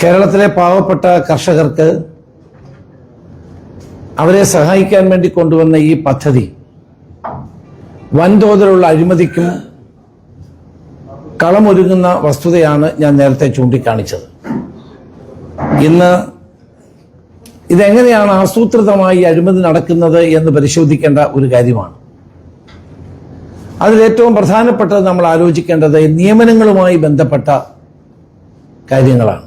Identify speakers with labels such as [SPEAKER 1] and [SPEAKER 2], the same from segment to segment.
[SPEAKER 1] കേരളത്തിലെ പാവപ്പെട്ട കർഷകർക്ക് അവരെ സഹായിക്കാൻ വേണ്ടി കൊണ്ടുവന്ന ഈ പദ്ധതി വൻതോതിലുള്ള അഴിമതിക്കും കളമൊരുങ്ങുന്ന വസ്തുതയാണ് ഞാൻ നേരത്തെ ചൂണ്ടിക്കാണിച്ചത്. ഇന്ന് ഇതെങ്ങനെയാണ് ആസൂത്രിതമായി അഴിമതി നടക്കുന്നത് എന്ന് പരിശോധിക്കേണ്ട ഒരു കാര്യമാണ്. അതിലേറ്റവും പ്രധാനപ്പെട്ടത് നമ്മൾ ആലോചിക്കേണ്ടത് നിയമനങ്ങളുമായി ബന്ധപ്പെട്ട കാര്യങ്ങളാണ്.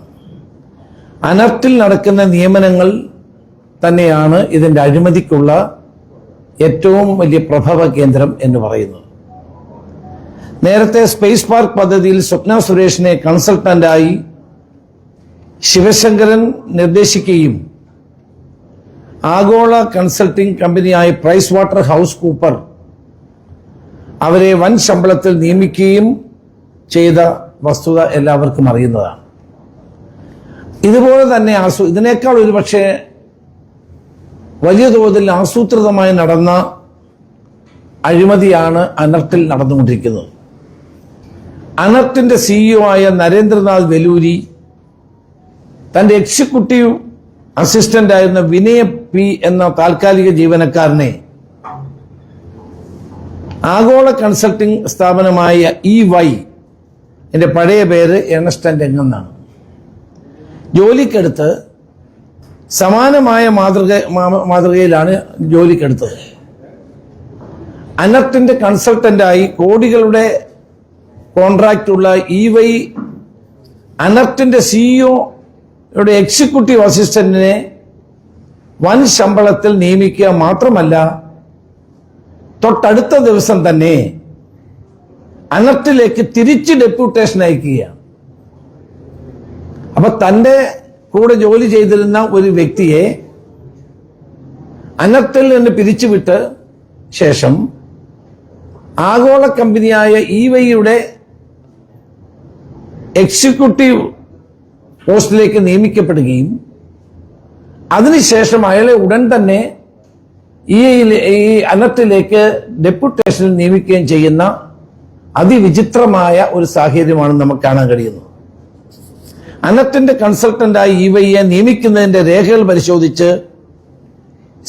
[SPEAKER 1] അനർട്ടിൽ നടക്കുന്ന നിയമനങ്ങൾ തന്നെയാണ് ഇതിന്റെ അഴിമതിക്കുള്ള ഏറ്റവും വലിയ പ്രഭവ കേന്ദ്രം എന്ന് പറയുന്നത്. നേരത്തെ സ്പേസ് പാർക്ക് പദ്ധതിയിൽ സ്വപ്ന സുരേഷിനെ കൺസൾട്ടന്റായി ശിവശങ്കരൻ നിർദ്ദേശിക്കുകയും ആഗോള കൺസൾട്ടിംഗ് കമ്പനിയായ പ്രൈസ് വാട്ടർ ഹൗസ് കൂപ്പർ അവരെ വൻ ശമ്പളത്തിൽ നിയമിക്കുകയും ചെയ്ത വസ്തുത എല്ലാവർക്കും അറിയുന്നതാണ്. ഇതുപോലെ തന്നെ ആസൂ ഇതിനേക്കാൾ ഒരുപക്ഷെ വലിയ തോതിൽ ആസൂത്രിതമായി നടന്ന അഴിമതിയാണ് അനർട്ടിൽ നടന്നുകൊണ്ടിരിക്കുന്നത്. അനർട്ടിന്റെ സിഇഒ ആയ നരേന്ദ്രനാഥ് വെലൂരി തന്റെ എക്സിക്യൂട്ടീവ് അസിസ്റ്റന്റ് ആയിരുന്ന വിനയ പി എന്ന താൽക്കാലിക ജീവനക്കാരനെ ആഗോള കൺസൾട്ടിംഗ് സ്ഥാപനമായ ഇ വൈ എന്റെ പഴയ പേര് എണസ്റ്റൻ രംഗെന്നാണ് ജോലിക്കെടുത്ത് സമാനമായ മാതൃക മാതൃകയിലാണ് ജോലിക്കെടുത്തത്. അനർട്ടിന്റെ കൺസൾട്ടന്റായി കോടികളുടെ കോൺട്രാക്റ്റ് ഉള്ള ഇ വൈ അനർട്ടിന്റെ സിഇഒയുടെ എക്സിക്യൂട്ടീവ് അസിസ്റ്റന്റിനെ വൻ ശമ്പളത്തിൽ നിയമിക്കുക മാത്രമല്ല തൊട്ടടുത്ത ദിവസം തന്നെ അനർട്ടിലേക്ക് തിരിച്ച് ഡെപ്യൂട്ടേഷൻ അയക്കുകയാണ്. അപ്പൊ തന്റെ കൂടെ ജോലി ചെയ്തിരുന്ന ഒരു വ്യക്തിയെ അനത്തിൽ നിന്ന് പിരിച്ചുവിട്ട് ശേഷം ആഗോള കമ്പനിയായ ഇ വൈയുടെ എക്സിക്യൂട്ടീവ് പോസ്റ്റിലേക്ക് നിയമിക്കപ്പെടുകയും അതിനുശേഷം അയാളെ ഉടൻ തന്നെ ഈ അനത്തിലേക്ക് ഡെപ്യൂട്ടേഷനിൽ നിയമിക്കുകയും ചെയ്യുന്ന അതിവിചിത്രമായ ഒരു സാഹചര്യമാണ് നമുക്ക് കാണാൻ കഴിയുന്നത്. അനർട്ടിന്റെ കൺസൾട്ടന്റായി ഇ വൈ എ നിയമിക്കുന്നതിന്റെ രേഖകൾ പരിശോധിച്ച്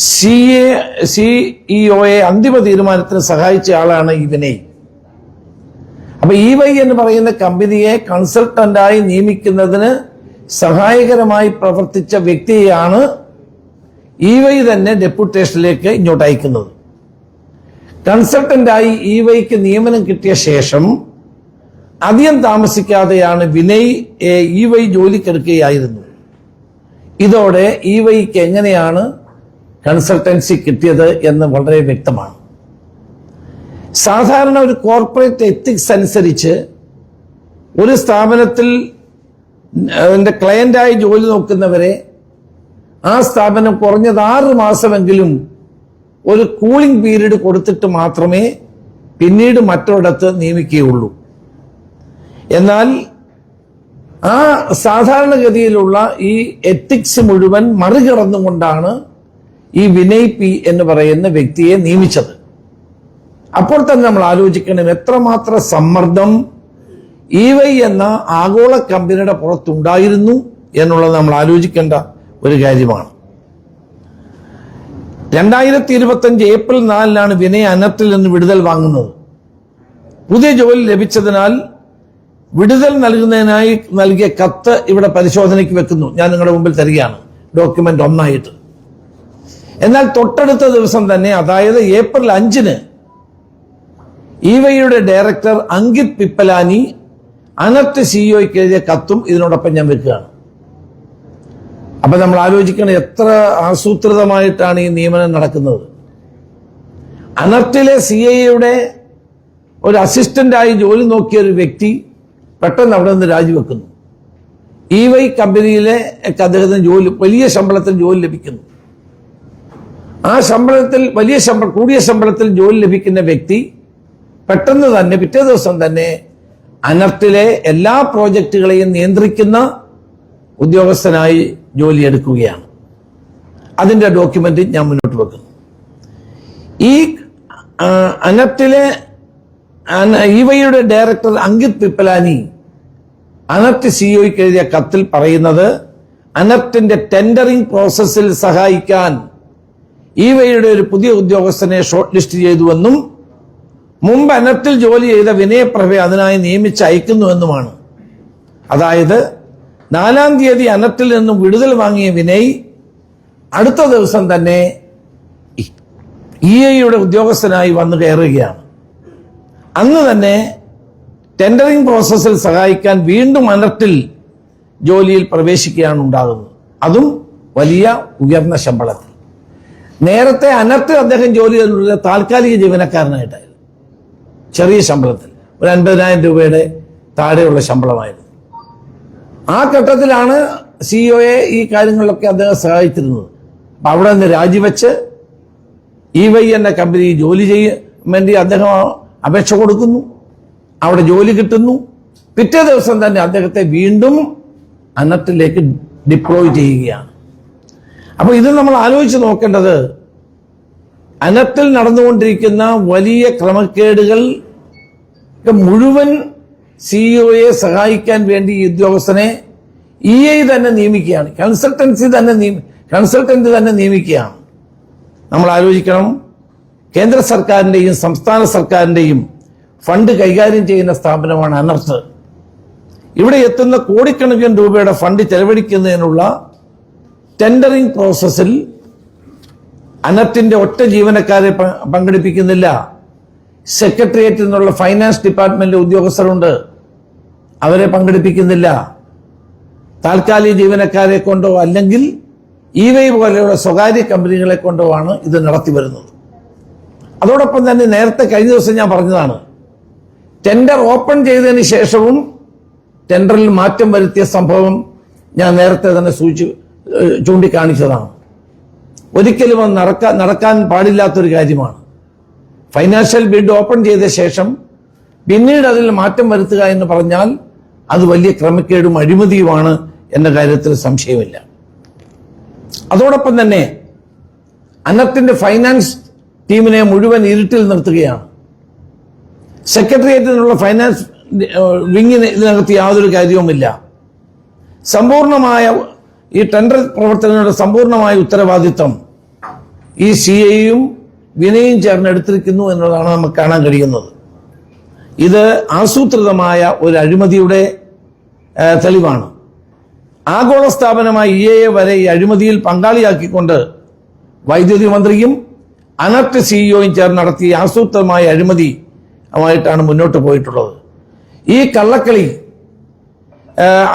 [SPEAKER 1] സി എ സിഇഒയെ അന്തിമ തീരുമാനത്തിന് സഹായിച്ച ആളാണ് ഇവനെ. അപ്പൊ ഇ വൈ എന്ന് പറയുന്ന കമ്പനിയെ കൺസൾട്ടന്റായി നിയമിക്കുന്നതിന് സഹായകരമായി പ്രവർത്തിച്ച വ്യക്തിയെയാണ് ഇ വൈ തന്നെ ഡെപ്യൂട്ടേഷനിലേക്ക് ഇങ്ങോട്ട് അയക്കുന്നത് കൺസൾട്ടന്റായി ഇ വൈക്ക് നിയമനം കിട്ടിയ ശേഷം അധികം താമസിക്കാതെയാണ് വിനയ് ഇ വൈ ജോലിക്കെടുക്കുകയായിരുന്നു. ഇതോടെ ഇ വൈക്ക് എങ്ങനെയാണ് കൺസൾട്ടൻസി കിട്ടിയത് എന്ന് വളരെ വ്യക്തമാണ്. സാധാരണ ഒരു കോർപ്പറേറ്റ് എത്തിക്സ് അനുസരിച്ച് ഒരു സ്ഥാപനത്തിൽ അതിന്റെ ക്ലയന്റായി ജോലി നോക്കുന്നവരെ ആ സ്ഥാപനം കുറഞ്ഞത് ആറ് മാസമെങ്കിലും ഒരു കൂളിംഗ് പീരീഡ് കൊടുത്തിട്ട് മാത്രമേ പിന്നീട് മറ്റൊരിടത്ത് നിയമിക്കുകയുള്ളൂ. എന്നാൽ ആ സാധാരണഗതിയിലുള്ള ഈ എത്തിക്സ് മുഴുവൻ മറികടന്നുകൊണ്ടാണ് ഈ വിനയ് പി എന്ന് പറയുന്ന വ്യക്തിയെ നിയമിച്ചത്. അപ്പോൾ തന്നെ നമ്മൾ ആലോചിക്കണം എത്രമാത്രം സമ്മർദ്ദം ഇ വൈ എന്ന ആഗോള കമ്പനിയുടെ പുറത്തുണ്ടായിരുന്നു എന്നുള്ളത് നമ്മൾ ആലോചിക്കേണ്ട ഒരു കാര്യമാണ്. രണ്ടായിരത്തി ഇരുപത്തഞ്ച് ഏപ്രിൽ നാലിനാണ് വിനയ് അനത്തിൽ നിന്ന് വിടുതൽ വാങ്ങുന്നത്. പുതിയ ജോലി ലഭിച്ചതിനാൽ വിടുതൽ നൽകുന്നതിനായി നൽകിയ കത്ത് ഇവിടെ പരിശോധനയ്ക്ക് വെക്കുന്നു. ഞാൻ നിങ്ങളുടെ മുമ്പിൽ തരികയാണ്. ഡോക്യുമെന്റ് ഒന്നായിട്ട്. എന്നാൽ തൊട്ടടുത്ത ദിവസം തന്നെ അതായത് ഏപ്രിൽ അഞ്ചിന് ഇ വൈയുടെ ഡയറക്ടർ അങ്കിത് പിപ്പലാനി അനർട്ട് സിഇഒയ്ക്ക് എഴുതിയ കത്തും ഇതിനോടൊപ്പം ഞാൻ വെക്കുകയാണ്. അപ്പൊ നമ്മൾ ആലോചിക്കണം എത്ര ആസൂത്രിതമായിട്ടാണ് ഈ നിയമനം നടക്കുന്നത്. അനർട്ടിലെ സി ഐയുടെ ഒരു അസിസ്റ്റന്റായി ജോലി നോക്കിയ ഒരു വ്യക്തി പെട്ടെന്ന് അവിടെ നിന്ന് രാജിവെക്കുന്നു. ഇ വൈ കമ്പനിയിലെ അദ്ദേഹത്തിന് ജോലി വലിയ ശമ്പളത്തിൽ ജോലി ലഭിക്കുന്നു. ആ ശമ്പളത്തിൽ വലിയ ശമ്പളം കൂടിയ ശമ്പളത്തിൽ ജോലി ലഭിക്കുന്ന വ്യക്തി പെട്ടെന്ന് തന്നെ പിറ്റേ ദിവസം തന്നെ അനർട്ടിലെ എല്ലാ പ്രോജക്റ്റുകളെയും നിയന്ത്രിക്കുന്ന ഉദ്യോഗസ്ഥനായി ജോലിയെടുക്കുകയാണ് അതിന്റെ ഡോക്യുമെന്റ് ഞാൻ മുന്നോട്ട് വെക്കുന്നു. ഈ അനർട്ടിലെ അന- ഇവയുടെ ഡയറക്ടർ അങ്കിത് പിപ്പലാനി അനർട്ട് സിഇഒയ്ക്ക് എഴുതിയ കത്തിൽ പറയുന്നത് അനർട്ടിന്റെ ടെൻഡറിംഗ് പ്രോസസ്സിൽ സഹായിക്കാൻ ഇവയുടെ ഒരു പുതിയ ഉദ്യോഗസ്ഥനെ ഷോർട്ട് ലിസ്റ്റ് ചെയ്തുവെന്നും മുമ്പ് അനർട്ടിൽ ജോലി ചെയ്ത വിനയപ്രഭയെ അതിനായി നിയമിച്ച് അയക്കുന്നുവെന്നുമാണ് അതായത് നാലാം തീയതി അനർട്ടിൽ നിന്നും വിടുതൽ വാങ്ങിയ വിനയ് അടുത്ത ദിവസം തന്നെ ഇ ഐയുടെ ഉദ്യോഗസ്ഥനായി വന്നു കയറുകയാണ്. അന്ന് തന്നെ ടെൻഡറിംഗ് പ്രോസസ്സിൽ സഹായിക്കാൻ വീണ്ടും അനർട്ടിൽ ജോലിയിൽ പ്രവേശിക്കുകയാണ് ഉണ്ടാകുന്നത്. അതും വലിയ ഉയർന്ന ശമ്പളത്തിൽ. നേരത്തെ അനർട്ടിൽ അദ്ദേഹം ജോലി ചെയ്തിട്ടുള്ള താൽക്കാലിക ജീവനക്കാരനായിട്ടായിരുന്നു. ചെറിയ ശമ്പളത്തിൽ. ഒരു അൻപതിനായിരം രൂപയുടെ താഴെയുള്ള ശമ്പളമായിരുന്നു. ആ ഘട്ടത്തിലാണ് സിഇഒയെ ഈ കാര്യങ്ങളിലൊക്കെ അദ്ദേഹം സഹായിച്ചിരുന്നത്. അപ്പൊ അവിടെ നിന്ന് രാജിവെച്ച് ഇ വൈ എന്ന കമ്പനി ജോലി ചെയ്യാൻ വേണ്ടി അദ്ദേഹം അപേക്ഷ കൊടുക്കുന്നു അവിടെ ജോലി കിട്ടുന്നു. പിറ്റേ ദിവസം തന്നെ അദ്ദേഹത്തെ വീണ്ടും അന്നത്തിലേക്ക് ഡിപ്ലോയ് ചെയ്യുകയാണ്. അപ്പോൾ ഇത് നമ്മൾ ആലോചിച്ച് നോക്കേണ്ടത് അനത്തിൽ നടന്നുകൊണ്ടിരിക്കുന്ന വലിയ ക്രമക്കേടുകൾ മുഴുവൻ സിഇഒയെ സഹായിക്കാൻ വേണ്ടി ഈ ഉദ്യോഗസ്ഥനെ ഇ ഐ തന്നെ നിയമിക്കുകയാണ്. കൺസൾട്ടൻസി തന്നെ കൺസൾട്ടന്റ് തന്നെ നിയമിക്കുകയാണ്. നമ്മൾ ആലോചിക്കണം കേന്ദ്ര സർക്കാരിന്റെയും സംസ്ഥാന സർക്കാരിന്റെയും ഫണ്ട് കൈകാര്യം ചെയ്യുന്ന സ്ഥാപനമാണ് അനർത്ത്. ഇവിടെ എത്തുന്ന കോടിക്കണക്കിന് രൂപയുടെ ഫണ്ട് ചെലവഴിക്കുന്നതിനുള്ള ടെൻഡറിംഗ് പ്രോസസ്സിൽ അനർട്ടിന്റെ ഒറ്റ ജീവനക്കാരെ പങ്കെടുപ്പിക്കുന്നില്ല. സെക്രട്ടേറിയറ്റിൽ നിന്നുള്ള ഫൈനാൻസ് ഡിപ്പാർട്ട്മെന്റ് ഉദ്യോഗസ്ഥരുണ്ട്. അവരെ പങ്കെടുപ്പിക്കുന്നില്ല. താൽക്കാലിക ജീവനക്കാരെ കൊണ്ടോ അല്ലെങ്കിൽ ഇ വൈ പോലെയുള്ള സ്വകാര്യ കമ്പനികളെ കൊണ്ടോ ആണ് ഇത് നടത്തി വരുന്നത് അതോടൊപ്പം തന്നെ നേരത്തെ കഴിഞ്ഞ ദിവസം ഞാൻ പറഞ്ഞതാണ് ടെൻഡർ ഓപ്പൺ ചെയ്തതിന് ശേഷവും ടെൻഡറിൽ മാറ്റം വരുത്തിയ സംഭവം ഞാൻ നേരത്തെ തന്നെ സൂചി ചൂണ്ടിക്കാണിച്ചതാണ്. ഒരിക്കലും അത് നടക്കാൻ നടക്കാൻ പാടില്ലാത്തൊരു കാര്യമാണ്. ഫൈനാൻഷ്യൽ ബിഡ് ഓപ്പൺ ചെയ്ത ശേഷം പിന്നീട് അതിൽ മാറ്റം വരുത്തുക എന്ന് പറഞ്ഞാൽ അത് വലിയ ക്രമക്കേടും അഴിമതിയുമാണ് എന്ന കാര്യത്തിൽ സംശയമില്ല. അതോടൊപ്പം തന്നെ അന്നത്തിന്റെ ഫൈനാൻസ് ടീമിനെ മുഴുവൻ ഇരുട്ടിൽ നിർത്തുകയാണ്. സെക്രട്ടേറിയറ്റിൽ നിന്നുള്ള ഫൈനാൻസ് വിങ്ങിന് ഇതിനകത്ത് യാതൊരു കാര്യവുമില്ല. സമ്പൂർണമായ ഈ ടെൻഡർ പ്രവർത്തനങ്ങളുടെ സമ്പൂർണമായ ഉത്തരവാദിത്വം ഈ സി ഐയും വിനയും ചേർന്ന് എടുത്തിരിക്കുന്നു എന്നുള്ളതാണ് നമുക്ക് കാണാൻ കഴിയുന്നത്. ഇത് ആസൂത്രിതമായ ഒരു അഴിമതിയുടെ തെളിവാണ്. ആഗോള സ്ഥാപനമായ ഇ എ വരെ ഈ അഴിമതിയിൽ പങ്കാളിയാക്കിക്കൊണ്ട് വൈദ്യുതി മന്ത്രിയും അനർട്ട് സിഇഒയും ചേർന്ന് നടത്തിയ ആസൂത്രമായ അഴിമതി ആയിട്ടാണ് മുന്നോട്ട് പോയിട്ടുള്ളത്. ഈ കള്ളക്കളി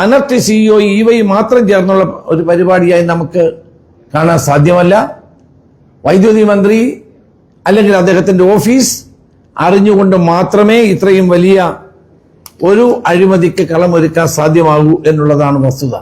[SPEAKER 1] അനർട്ട് സിഇഒ ഇ വൈ മാത്രം ചേർന്നുള്ള ഒരു പരിപാടിയായി നമുക്ക് കാണാൻ സാധ്യമല്ല. വൈദ്യുതി മന്ത്രി അല്ലെങ്കിൽ അദ്ദേഹത്തിന്റെ ഓഫീസ് അറിഞ്ഞുകൊണ്ട് മാത്രമേ ഇത്രയും വലിയ ഒരു അഴിമതിക്ക് കളമൊരുക്കാൻ സാധ്യമാകൂ എന്നുള്ളതാണ് വസ്തുത.